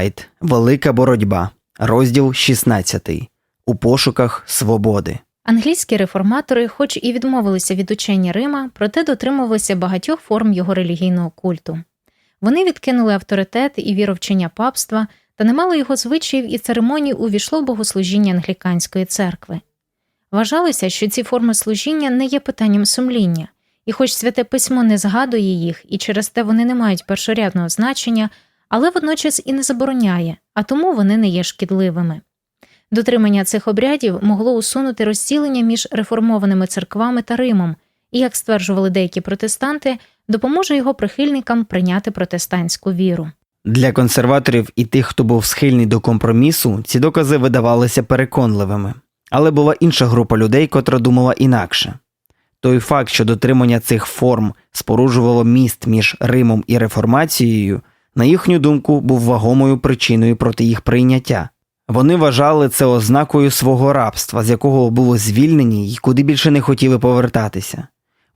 Книга Велика боротьба. Розділ 16. У пошуках свободи. Англійські реформатори, хоч і відмовилися від учення Рима, проте дотримувалися багатьох форм його релігійного культу. Вони відкинули авторитет і віровчення папства та немало його звичаїв і церемоній увійшло в богослужіння англіканської церкви. Вважалося, що ці форми служіння не є питанням сумління, і хоч святе письмо не згадує їх, і через те вони не мають першорядного значення, але водночас і не забороняє, а тому вони не є шкідливими. Дотримання цих обрядів могло усунути розділення між реформованими церквами та Римом, і, як стверджували деякі протестанти, допоможе його прихильникам прийняти протестантську віру. Для консерваторів і тих, хто був схильний до компромісу, ці докази видавалися переконливими. Але була інша група людей, котра думала інакше. Той факт, що дотримання цих форм споруджувало міст між Римом і реформацією, на їхню думку, був вагомою причиною проти їх прийняття. Вони вважали це ознакою свого рабства, з якого було звільнені і куди більше не хотіли повертатися.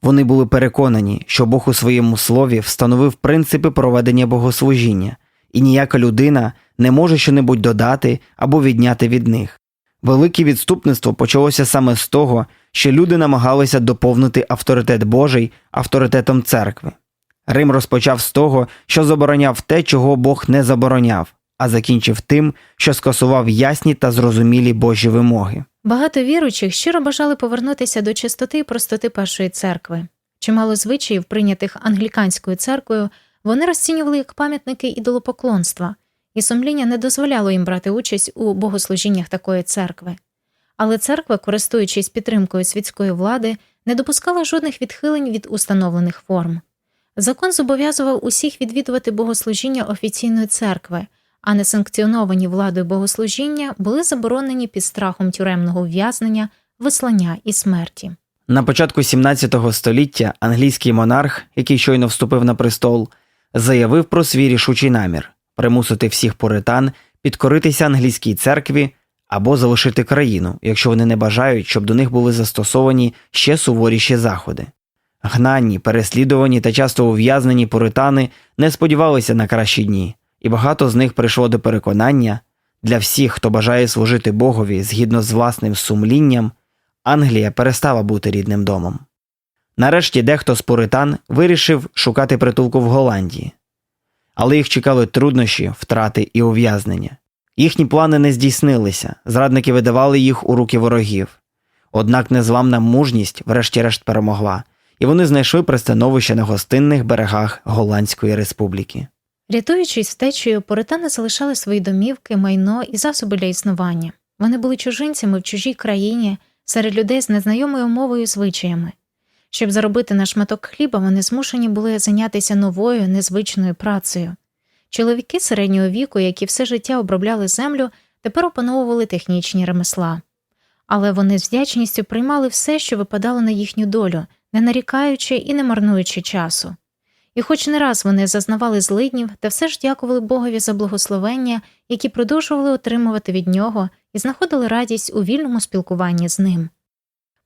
Вони були переконані, що Бог у своєму слові встановив принципи проведення богослужіння, і ніяка людина не може щонебудь додати або відняти від них. Велике відступництво почалося саме з того, що люди намагалися доповнити авторитет Божий авторитетом церкви. Рим розпочав з того, що забороняв те, чого Бог не забороняв, а закінчив тим, що скасував ясні та зрозумілі Божі вимоги. Багато віруючих щиро бажали повернутися до чистоти і простоти першої церкви. Чимало звичаїв, прийнятих англіканською церквою, вони розцінювали як пам'ятники ідолопоклонства, і сумління не дозволяло їм брати участь у богослужіннях такої церкви. Але церква, користуючись підтримкою світської влади, не допускала жодних відхилень від установлених форм. Закон зобов'язував усіх відвідувати богослужіння офіційної церкви, а несанкціоновані владою богослужіння були заборонені під страхом тюремного ув'язнення, вислання і смерті. На початку 17 століття англійський монарх, який щойно вступив на престол, заявив про свій рішучий намір примусити всіх пуритан підкоритися англійській церкві або залишити країну, якщо вони не бажають, щоб до них були застосовані ще суворіші заходи. Гнанні, переслідувані та часто ув'язнені пуритани не сподівалися на кращі дні, і багато з них прийшло до переконання для всіх, хто бажає служити Богові згідно з власним сумлінням, Англія перестала бути рідним домом. Нарешті дехто з пуритан вирішив шукати притулку в Голландії, але їх чекали труднощі, втрати і ув'язнення. Їхні плани не здійснилися, зрадники видавали їх у руки ворогів. Однак незламна мужність, врешті-решт, перемогла, і вони знайшли пристановище на гостинних берегах Голландської республіки. Рятуючись втечею, поритани залишали свої домівки, майно і засоби для існування. Вони були чужинцями в чужій країні серед людей з незнайомою мовою і звичаями. Щоб заробити на шматок хліба, вони змушені були зайнятися новою незвичною працею. Чоловіки середнього віку, які все життя обробляли землю, тепер опановували технічні ремесла. Але вони з вдячністю приймали все, що випадало на їхню долю, не нарікаючи і не марнуючи часу. І хоч не раз вони зазнавали злиднів, та все ж дякували Богові за благословення, які продовжували отримувати від нього і знаходили радість у вільному спілкуванні з ним.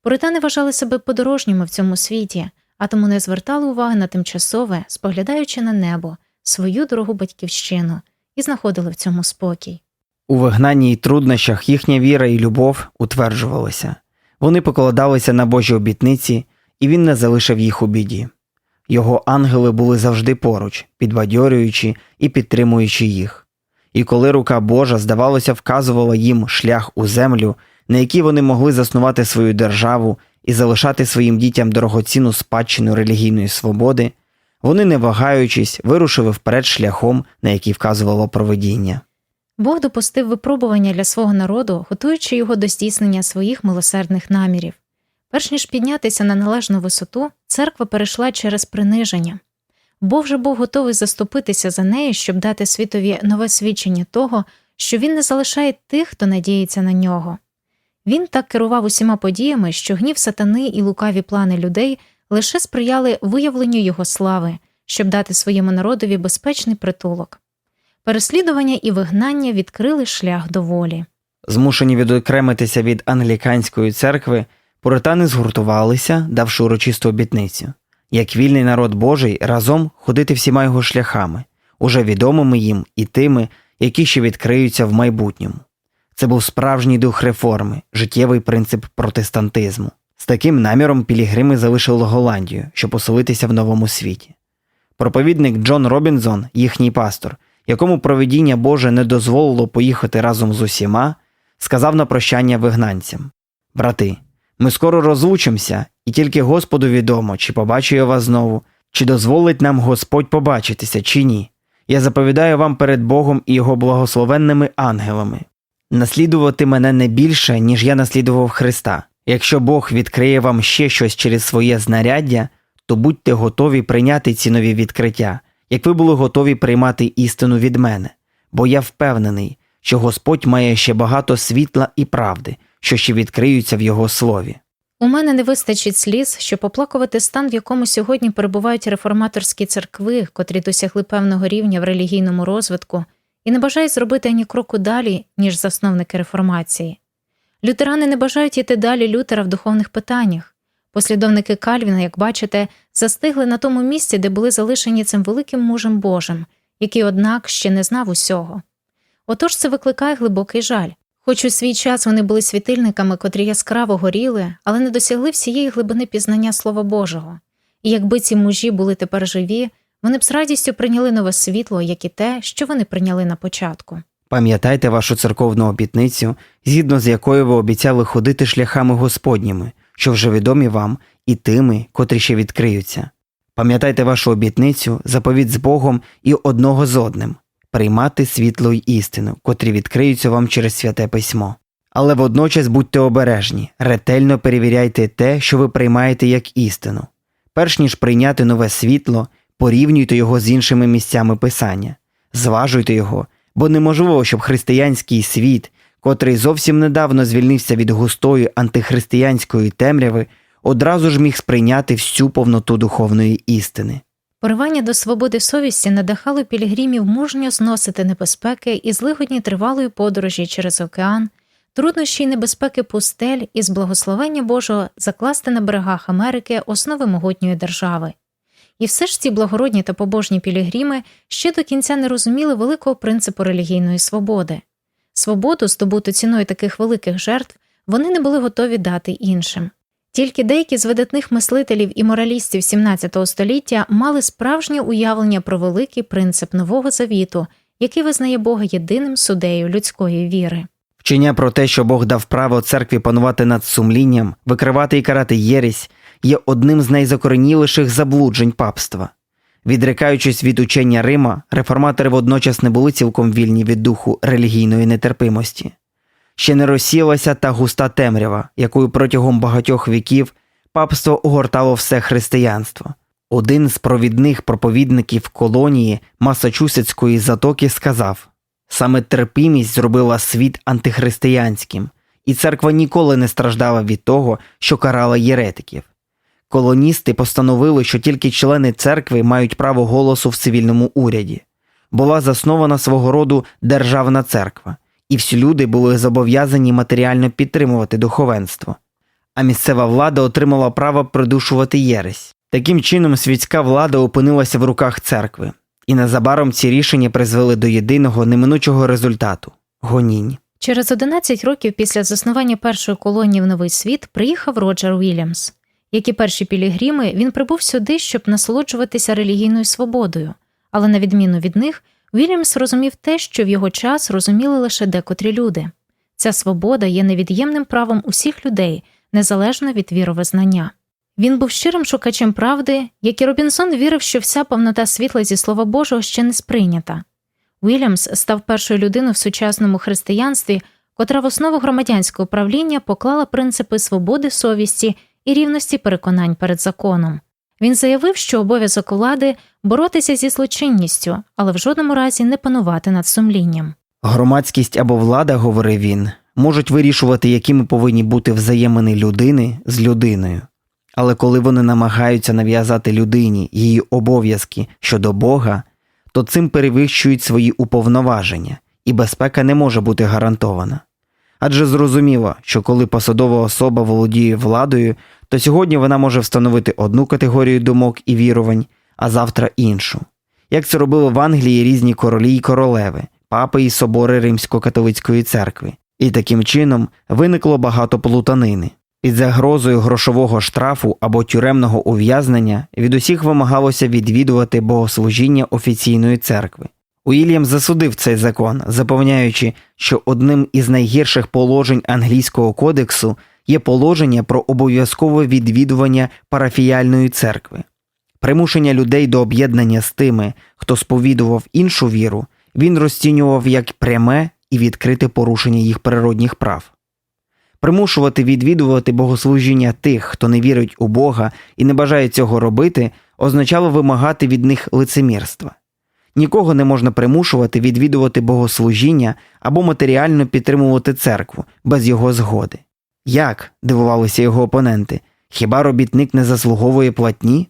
Пуритани вважали себе подорожніми в цьому світі, а тому не звертали уваги на тимчасове, споглядаючи на небо, свою дорогу батьківщину, і знаходили в цьому спокій. У вигнанні й труднощах їхня віра і любов утверджувалися. Вони покладалися на Божі обітниці, і він не залишив їх у біді. Його ангели були завжди поруч, підбадьорюючи і підтримуючи їх. І коли рука Божа, здавалося, вказувала їм шлях у землю, на якій вони могли заснувати свою державу і залишати своїм дітям дорогоцінну спадщину релігійної свободи, вони, не вагаючись, вирушили вперед шляхом, на який вказувало провидіння. Бог допустив випробування для свого народу, готуючи його до здійснення своїх милосердних намірів. Перш ніж піднятися на належну висоту, церква перейшла через приниження. Бог же був готовий заступитися за неї, щоб дати світові нове свідчення того, що він не залишає тих, хто надіється на нього. Він так керував усіма подіями, що гнів сатани і лукаві плани людей лише сприяли виявленню його слави, щоб дати своєму народові безпечний притулок. Переслідування і вигнання відкрили шлях до волі. Змушені відокремитися від англіканської церкви, пуритани згуртувалися, давши урочисту обітницю, як вільний народ Божий разом ходити всіма його шляхами, уже відомими їм і тими, які ще відкриються в майбутньому. Це був справжній дух реформи, життєвий принцип протестантизму. З таким наміром пілігрими залишили Голландію, щоб оселитися в новому світі. Проповідник Джон Робінзон, їхній пастор, якому провидіння Боже не дозволило поїхати разом з усіма, сказав на прощання вигнанцям: Брати, ми скоро розлучимося, і тільки Господу відомо, чи побачу я вас знову, чи дозволить нам Господь побачитися, чи ні. Я заповідаю вам перед Богом і його благословенними ангелами. Наслідувати мене не більше, ніж я наслідував Христа. Якщо Бог відкриє вам ще щось через своє знаряддя, то будьте готові прийняти ці нові відкриття, як ви були готові приймати істину від мене, бо я впевнений, що Господь має ще багато світла і правди, що ще відкриються в Його слові. У мене не вистачить сліз, щоб оплакувати стан, в якому сьогодні перебувають реформаторські церкви, котрі досягли певного рівня в релігійному розвитку, і не бажають зробити ані кроку далі, ніж засновники реформації. Лютерани не бажають іти далі Лютера в духовних питаннях. Послідовники Кальвіна, як бачите, застигли на тому місці, де були залишені цим великим мужем Божим, який, однак, ще не знав усього. Отож це викликає глибокий жаль. Хоч у свій час вони були світильниками, котрі яскраво горіли, але не досягли всієї глибини пізнання Слова Божого. І якби ці мужі були тепер живі, вони б з радістю прийняли нове світло, як і те, що вони прийняли на початку. Пам'ятайте вашу церковну обітницю, згідно з якою ви обіцяли ходити шляхами Господніми, що вже відомі вам, і тими, котрі ще відкриються. Пам'ятайте вашу обітницю, заповідь з Богом і одного з одним приймати світло й істину, котрі відкриються вам через святе письмо. Але водночас будьте обережні, ретельно перевіряйте те, що ви приймаєте як істину. Перш ніж прийняти нове світло, порівнюйте його з іншими місцями писання, зважуйте його, бо неможливо, щоб християнський світ, котрий зовсім недавно звільнився від густої антихристиянської темряви, одразу ж міг сприйняти всю повноту духовної істини. Поривання до свободи совісті надихало пілігримів мужньо зносити небезпеки і злигодні тривалої подорожі через океан, труднощі й небезпеки пустель і з благословення Божого закласти на берегах Америки основи могутньої держави. І все ж ці благородні та побожні пілігрими ще до кінця не розуміли великого принципу релігійної свободи. Свободу, здобуту ціною таких великих жертв, вони не були готові дати іншим. Тільки деякі з видатних мислителів і моралістів XVII століття мали справжнє уявлення про великий принцип нового завіту, який визнає Бога єдиним судею людської віри. Вчення про те, що Бог дав право церкві панувати над сумлінням, викривати і карати єресь, є одним з найзакореніліших заблуджень папства. Відрикаючись від учення Рима, реформатори водночас не були цілком вільні від духу релігійної нетерпимості. Ще не розсіялася та густа темрява, якою протягом багатьох віків папство огортало все християнство. Один з провідних проповідників колонії Масачусетської затоки сказав саме терпімість зробила світ антихристиянським, і церква ніколи не страждала від того, що карала єретиків. Колоністи постановили, що тільки члени церкви мають право голосу в цивільному уряді. Була заснована свого роду державна церква, і всі люди були зобов'язані матеріально підтримувати духовенство. А місцева влада отримала право придушувати єресь. Таким чином, світська влада опинилася в руках церкви, і незабаром ці рішення призвели до єдиного неминучого результату гонінь. Через 11 років після заснування першої колонії в Новий світ приїхав Роджер Вільямс. Як і перші пілігрими, він прибув сюди, щоб насолоджуватися релігійною свободою, але на відміну від них, Вільямс розумів те, що в його час розуміли лише декотрі люди. Ця свобода є невід'ємним правом усіх людей, незалежно від віровизнання. Він був щирим шукачем правди, як і Робінсон вірив, що вся повнота світла зі Слова Божого ще не сприйнята. Вільямс став першою людиною в сучасному християнстві, котра в основу громадянського управління поклала принципи свободи совісті і рівності переконань перед законом. Він заявив, що обов'язок влади боротися зі злочинністю, але в жодному разі не панувати над сумлінням. Громадськість або влада, говорив він, можуть вирішувати, якими повинні бути взаємини людини з людиною. Але коли вони намагаються нав'язати людині її обов'язки щодо Бога, то цим перевищують свої уповноваження, і безпека не може бути гарантована. Адже зрозуміло, що коли посадова особа володіє владою, то сьогодні вона може встановити одну категорію думок і вірувань, а завтра іншу. як це робили в Англії різні королі й королеви, папи і собори Римсько-католицької церкви. І таким чином виникло багато плутанини. Під загрозою грошового штрафу або тюремного ув'язнення від усіх вимагалося відвідувати богослужіння офіційної церкви. Уільям засудив цей закон, запевняючи, що одним із найгірших положень англійського кодексу є положення про обов'язкове відвідування парафіяльної церкви. Примушення людей до об'єднання з тими, хто сповідував іншу віру, він розцінював як пряме і відкрите порушення їх природних прав. Примушувати відвідувати богослужіння тих, хто не вірить у Бога і не бажає цього робити, означало вимагати від них лицемірства. Нікого не можна примушувати відвідувати богослужіння або матеріально підтримувати церкву без його згоди. Як? дивувалися його опоненти. Хіба робітник не заслуговує платні?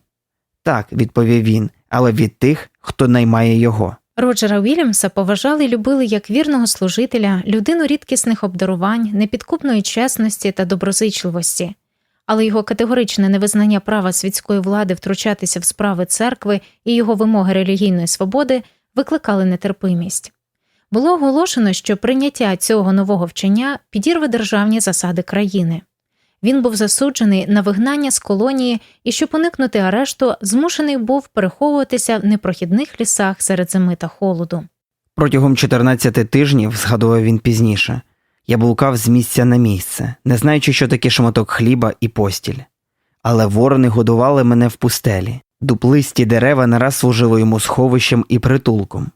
Так, відповів він, але від тих, хто наймає його. Роджера Вільямса поважали і любили як вірного служителя, людину рідкісних обдарувань, непідкупної чесності та доброзичливості. Але його категоричне невизнання права світської влади втручатися в справи церкви і його вимоги релігійної свободи викликали нетерпимість. Було оголошено, що прийняття цього нового вчення підірве державні засади країни. Він був засуджений на вигнання з колонії і, щоб уникнути арешту, змушений був переховуватися в непрохідних лісах серед зими та холоду. Протягом 14 тижнів, згадував він пізніше, я блукав з місця на місце, не знаючи, що таке шматок хліба і постіль. Але ворони годували мене в пустелі, дуплисті дерева нараз служили йому сховищем і притулком.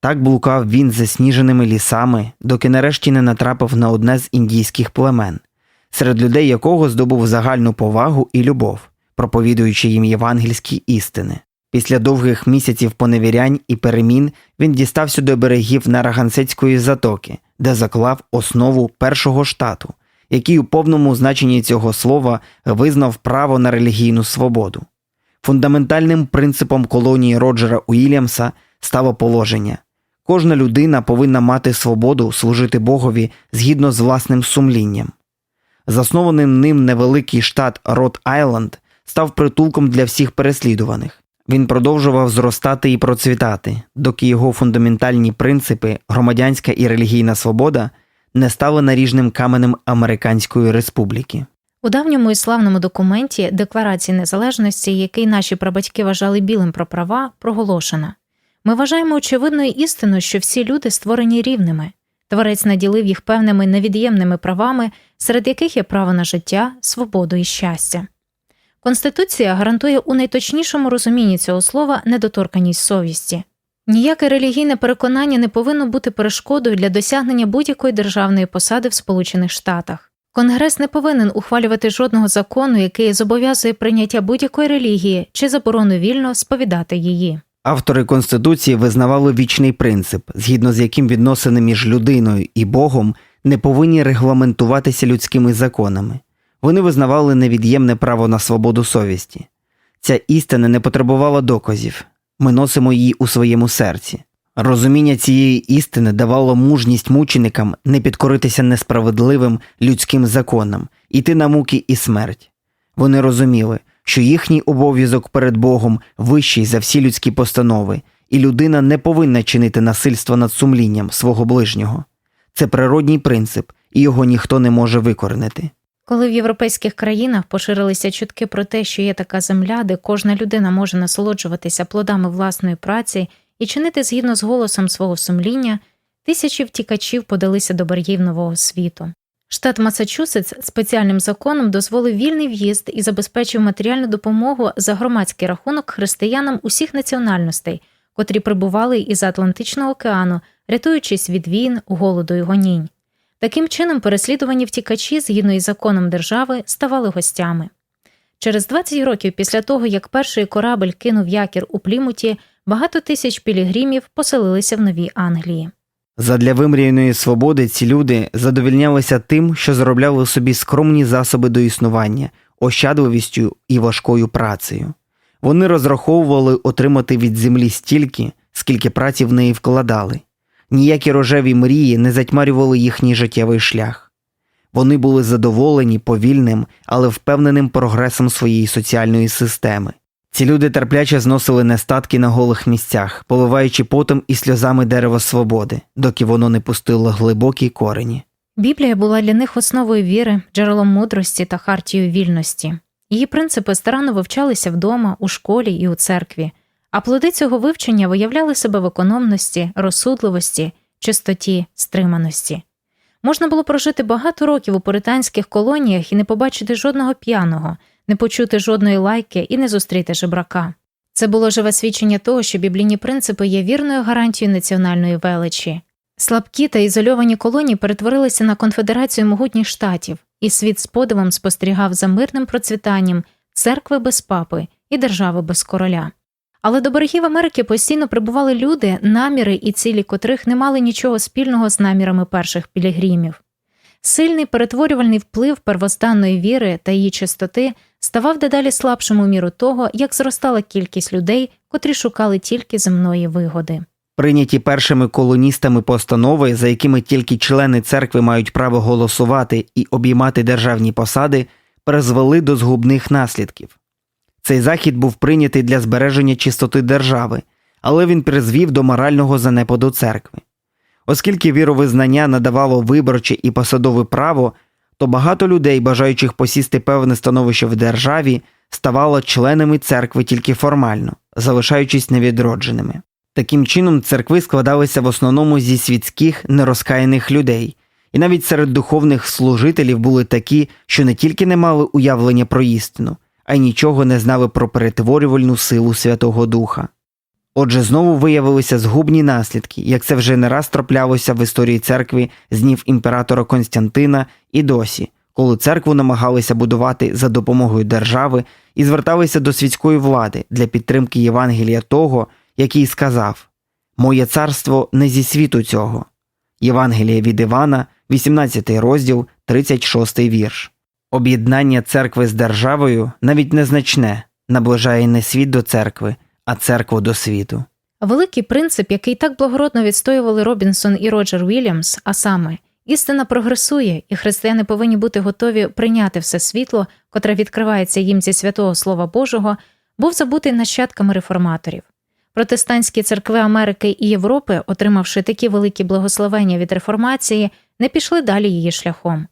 Так блукав він засніженими лісами, доки нарешті не натрапив на одне з індійських племен, серед людей якого здобув загальну повагу і любов, проповідуючи їм євангельські істини. Після довгих місяців поневірянь і перемін він дістався до берегів Нарагансецької затоки, де заклав основу першого штату, який у повному значенні цього слова визнав право на релігійну свободу. Фундаментальним принципом колонії Роджера Уільямса стало положення кожна людина повинна мати свободу служити Богові згідно з власним сумлінням. Заснованим ним невеликий штат Рот Айленд став притулком для всіх переслідуваних. Він продовжував зростати і процвітати, доки його фундаментальні принципи, громадянська і релігійна свобода не стали наріжним каменем Американської республіки. У давньому і славному документі Декларації незалежності, який наші прабатьки вважали білим про права, проголошено. Ми вважаємо очевидною істиною, що всі люди створені рівними. Творець наділив їх певними невід'ємними правами, серед яких є право на життя, свободу і щастя. Конституція гарантує у найточнішому розумінні цього слова недоторканість совісті. Ніяке релігійне переконання не повинно бути перешкодою для досягнення будь-якої державної посади в Сполучених Штатах. Конгрес не повинен ухвалювати жодного закону, який зобов'язує прийняття будь-якої релігії чи заборону вільно сповідати її. Автори Конституції визнавали вічний принцип, згідно з яким відносини між людиною і Богом не повинні регламентуватися людськими законами. Вони визнавали невід'ємне право на свободу совісті. Ця істина не потребувала доказів, ми носимо її у своєму серці. Розуміння цієї істини давало мужність мученикам не підкоритися несправедливим людським законам, іти на муки і смерть. Вони розуміли, що їхній обов'язок перед Богом вищий за всі людські постанови, і людина не повинна чинити насильство над сумлінням свого ближнього. Це природній принцип, і його ніхто не може викоренити. Коли в європейських країнах поширилися чутки про те, що є така земля, де кожна людина може насолоджуватися плодами власної праці і чинити згідно з голосом свого сумління, тисячі втікачів подалися до берегів нового світу. Штат Масачусетс спеціальним законом дозволив вільний в'їзд і забезпечив матеріальну допомогу за громадський рахунок християнам усіх національностей, котрі прибували із Атлантичного океану, рятуючись від війн, голоду і гонінь. Таким чином, переслідувані втікачі, згідно із законом держави, ставали гостями. Через 20 років після того, як перший корабль кинув якір у Плімуті, багато тисяч пілігримів поселилися в Новій Англії. Задля вимріяної свободи ці люди задовільнялися тим, що заробляли собі скромні засоби до існування, ощадливістю і важкою працею. Вони розраховували отримати від землі стільки, скільки праці в неї вкладали. Ніякі рожеві мрії не затьмарювали їхній життєвий шлях. Вони були задоволені повільним, але впевненим прогресом своєї соціальної системи. Ці люди терпляче зносили нестатки на голих місцях, поливаючи потом і сльозами дерево свободи, доки воно не пустило глибокі корені. Біблія була для них основою віри, джерелом мудрості та хартією вільності. Її принципи старанно вивчалися вдома, у школі і у церкві, а плоди цього вивчення виявляли себе в економності, розсудливості, чистоті, стриманості. Можна було прожити багато років у пуританських колоніях і не побачити жодного п'яного, не почути жодної лайки і не зустріти жебрака. Це було живе свідчення того, що біблійні принципи є вірною гарантією національної величі. Слабкі та ізольовані колонії перетворилися на конфедерацію могутніх штатів, і світ з подивом спостерігав за мирним процвітанням церкви без папи і держави без короля. Але до берегів Америки постійно прибували люди, наміри і цілі котрих не мали нічого спільного з намірами перших пілігримів. Сильний перетворювальний вплив первозданної віри та її чистоти ставав дедалі слабшим у міру того, як зростала кількість людей, котрі шукали тільки земної вигоди. Прийняті першими колоністами постанови, за якими тільки члени церкви мають право голосувати і обіймати державні посади, призвели до згубних наслідків. Цей захід був прийнятий для збереження чистоти держави, але він призвів до морального занепаду церкви. Оскільки віровизнання надавало виборче і посадове право, то багато людей, бажаючих посісти певне становище в державі, ставало членами церкви тільки формально, залишаючись невідродженими. Таким чином, церкви складалися в основному зі світських нерозкаяних людей, і навіть серед духовних служителів були такі, що не тільки не мали уявлення про істину, а й нічого не знали про перетворювальну силу Святого Духа. Отже, знову виявилися згубні наслідки, як це вже не раз траплялося в історії церкви з днів імператора Константина і досі, коли церкву намагалися будувати за допомогою держави і зверталися до світської влади для підтримки Євангелія того, який сказав Моє царство не зі світу цього. Євангеліє від Івана, 18 розділ, 36 вірш. Об'єднання церкви з державою навіть незначне, наближає не світ до церкви, а церкву до світу. Великий принцип, який так благородно відстоювали Робінсон і Роджер Вільямс, а саме істина прогресує, і християни повинні бути готові прийняти все світло, котре відкривається їм зі святого Слова Божого, був забутий нащадками реформаторів. Протестантські церкви Америки і Європи, отримавши такі великі благословення від реформації, не пішли далі її шляхом.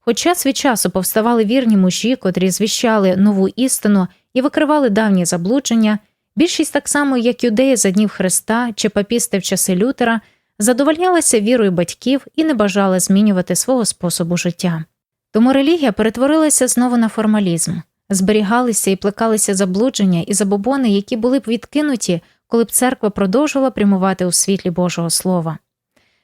Хоч час від часу повставали вірні мужі, котрі звіщали нову істину і викривали давні заблудження, більшість так само, як юдеї за днів Христа чи папісти в часи Лютера, задовольнялася вірою батьків і не бажали змінювати свого способу життя. Тому релігія перетворилася знову на формалізм, зберігалися і плекалися заблудження і забобони, які були б відкинуті, коли б церква продовжувала прямувати у світлі Божого Слова.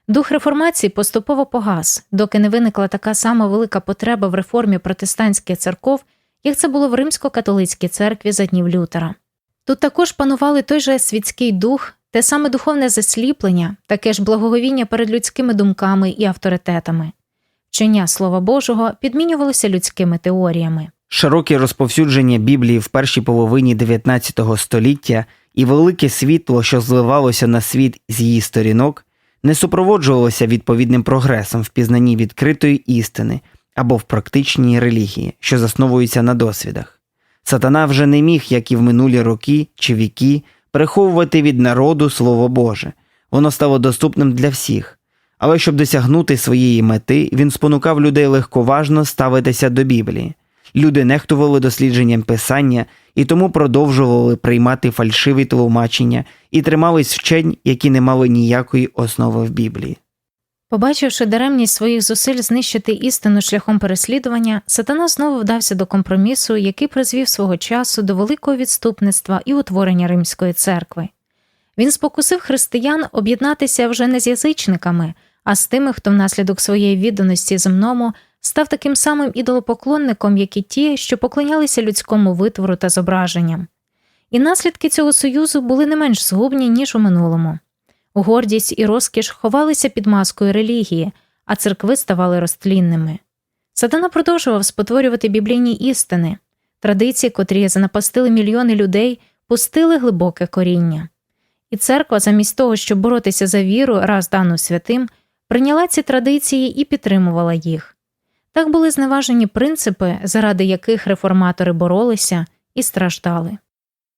Дух реформації поступово погас, доки не виникла така сама велика потреба в реформі протестантських церков, як це було в римсько-католицькій церкві за днів Лютера. Тут також панували той же світський дух, те саме духовне засліплення, таке ж благоговіння перед людськими думками і авторитетами. Вчення Слова Божого підмінювалося людськими теоріями. Широке розповсюдження Біблії в першій половині 19 століття і велике світло, що зливалося на світ з її сторінок, не супроводжувалося відповідним прогресом в пізнанні відкритої істини або в практичній релігії, що засновується на досвідах. Сатана вже не міг, як і в минулі роки чи віки, переховувати від народу Слово Боже, воно стало доступним для всіх. Але щоб досягнути своєї мети, він спонукав людей легковажно ставитися до Біблії. Люди нехтували дослідженням писання і тому продовжували приймати фальшиві тлумачення і тримались вчень, які не мали ніякої основи в Біблії. Побачивши даремність своїх зусиль знищити істину шляхом переслідування, сатана знову вдався до компромісу, який призвів свого часу до великого відступництва і утворення римської церкви. Він спокусив християн об'єднатися вже не з язичниками, а з тими, хто внаслідок своєї відданості земному став таким самим ідолопоклонником, як і ті, що поклонялися людському витвору та зображенням. І наслідки цього союзу були не менш згубні, ніж у минулому. Гордість і розкіш ховалися під маскою релігії, а церкви ставали розтлінними. Сатана продовжував спотворювати біблійні істини, традиції, котрі занапастили мільйони людей, пустили глибоке коріння. І церква, замість того, щоб боротися за віру, раз дану святим, прийняла ці традиції і підтримувала їх. Так були зневажені принципи, заради яких реформатори боролися і страждали.